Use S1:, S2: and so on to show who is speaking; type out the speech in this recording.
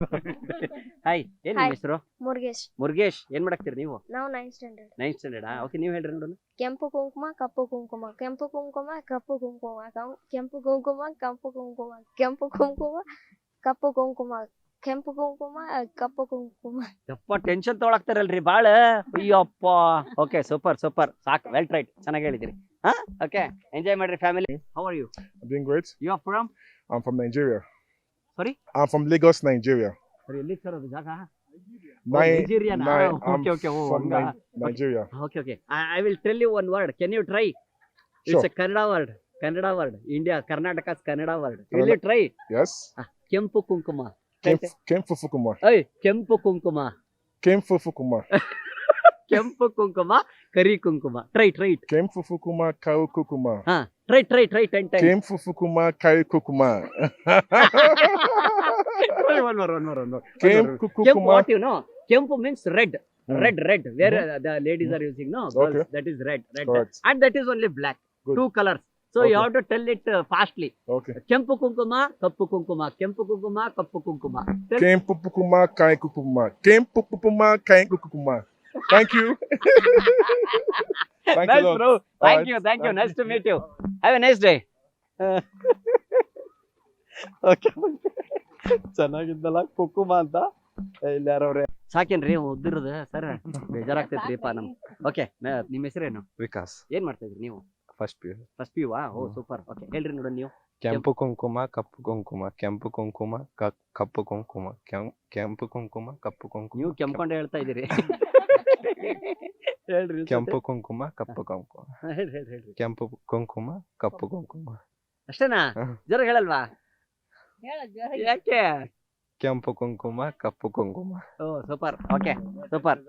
S1: Hi ಏನ್ ನಿಮ್ಮ
S2: Hi.
S1: ಹೆಸರು?
S2: ಮುರುಗೇಶ್.
S1: ಮುರುಗೇಶ್ ಏನ್ ಮಾಡಾಕ್ತೀರಿ ನೀವು?
S2: ನಾವು nine standard
S1: nine standard okay ನೀವು ಹೇಳ್ರಿ ನೋಡೋಣ.
S2: ಕೆಂಪು ಕುಂಕುಮ ಕಪ್ಪು ಕುಂಕುಮ. ಕೆಂಪು ಕುಂಕುಮ ಕಪ್ಪು ಕುಂಕುಮ. ಕಂ- ಕೆಂಪು ಕುಂಕುಮ ಕಪ್ಪು ಕುಂಕುಮ. ಕೆಂಪು ಕುಂಕುಮ ಕಪ್ಪು ಕುಂಕುಮ. ಕೆಂಪು ಕುಂಕುಮ ಕಪ್ಪು ಕುಂಕುಮ.
S1: ಯಪ್ಪ ಟೆನ್ಷನ್ ತೊಗೊಳಕ್ತಾರಲ್ರಿ ಬಾಳ. ಅಯ್ಯಪ್ಪ. ಓಕೆ ಸೂಪರ್ ಸೂಪರ್ ಸಾಕ್ ವೆಲ್ ಟ್ರೈಟ್ ಚೆನ್ನಾಗಿ ಹೇಳಿದಿರಿ. ಹಾ? ಓಕೆ ಎಂಜಾಯ್ ಮಾಡ್ರಿ family how are you
S3: I'm doing great.
S1: You are from
S3: am from Nigeria.
S1: Sorry?
S3: I'm from Lagos, Nigeria.
S1: ಸರಿ ಎಲ್ಲಿ ಸರ್ ಅದು ಜಾಗ
S3: Ni-
S1: ನೈಜೀರಿಯಾನಾ
S3: Ni-
S1: okay
S3: I'm
S1: okay oh
S3: from Ni- Nigeria.
S1: Okay okay I will tell you one word can you try it's
S3: Sure.
S1: A Kannada word Kannada word India Karnataka Kannada word will
S3: Kannada-
S1: you try
S3: Yes.
S1: ಕೆಂಪು ಕುಂಕುಮ
S3: Kem, Kem Fufukuma.
S1: I ಕೆಂಪು ಕುಂಕುಮ
S3: Kem Fufukuma.
S1: ಕೆಂಪು ಕುಂಕುಮ ಕರಿ ಕುಂಕುಮ try try
S3: Kem Fufukuma Kau Kukuma.
S1: Try try try ten time
S3: Kem Fufukuma Kai Kukuma.
S1: one more, one more, one more.
S3: Kemp,
S1: Kemp
S3: what
S1: you know? Kemp means red. Mm.
S3: Red,
S1: red. Where mm. the ladies are using, no?
S3: Girls, okay.
S1: That is red. red.
S3: Correct.
S1: And that is only black.
S3: Good.
S1: Two colors. So
S3: okay.
S1: you have to tell it uh, fastly.
S3: Okay.
S1: Kempu kunkuma, kappu kunkuma. Kempu kunkuma, kappu kunkuma.
S3: Kempu kukuma, kai kukuma. Kempu kukuma, kai kukuma. Thank you. thank nice, you, bro.
S1: Thank
S3: right.
S1: you, thank you. Nice to meet you. Have a nice day. Okay. ಚೆನ್ನಾಗಿದ್ದಲ್ಲ? ಕುಕುಮ ಅಂತ? ಇಲ್ಲಾರವ್ರೆ. ಸಾಕೇನ್ರಿ ಉದ್ದಿರೋದು. Sir ಬೇಜಾರಾಗ್ತೈತ್ರಿಪ್ಪ ನಮ್ okay ನಿಮ್ಮ ಹೆಸರೇನು?
S4: ವಿಕಾಸ್.
S1: ಏನ್ ಮಾಡ್ತಾ ಇದ್ರಿ ನೀವು
S4: first
S1: P first P
S4: O
S1: super. Okay ಹೇಳ್ರಿ ನೋಡಿ ನೀವು.
S4: ಕೆಂಪು ಕುಂಕುಮ ಕಪ್ಪು ಕುಂಕುಮ ಕೆಂಪು ಕುಂಕುಮ ಕ- ಕಪ್ಪು ಕುಂಕುಮ ಕೆಂ- ಕೆಂಪು ಕುಂಕುಮ ಕಪ್ಪು ಕುಂಕುಮ
S1: ನೀವು ಕೆಂಪಂಡ ಹೇಳ್ತಾ ಇದೀರಿ ಹೇಳ್ರಿ
S4: ಕೆಂಪು ಕುಂಕುಮ ಕಪ್ಪು ಕುಂಕುಮ.
S1: ಹೇಳ್ರಿ ಹೇಳ್ರಿ ಹೇಳ್ರಿ.
S4: ಕೆಂಪು ಕುಂಕುಮ ಕಪ್ಪು ಕುಂಕುಮ.
S1: ಅಷ್ಟೇನಾ. ಜರ ಹೇಳಲ್ವಾ? ಯಾಕೆ
S4: ಕೆಂಪು ಕುಂಕುಮ ಕಪ್ಪು ಕುಂಕುಮ
S1: ಓ ಸೂಪರ್ ಓಕೆ ಸೂಪರ್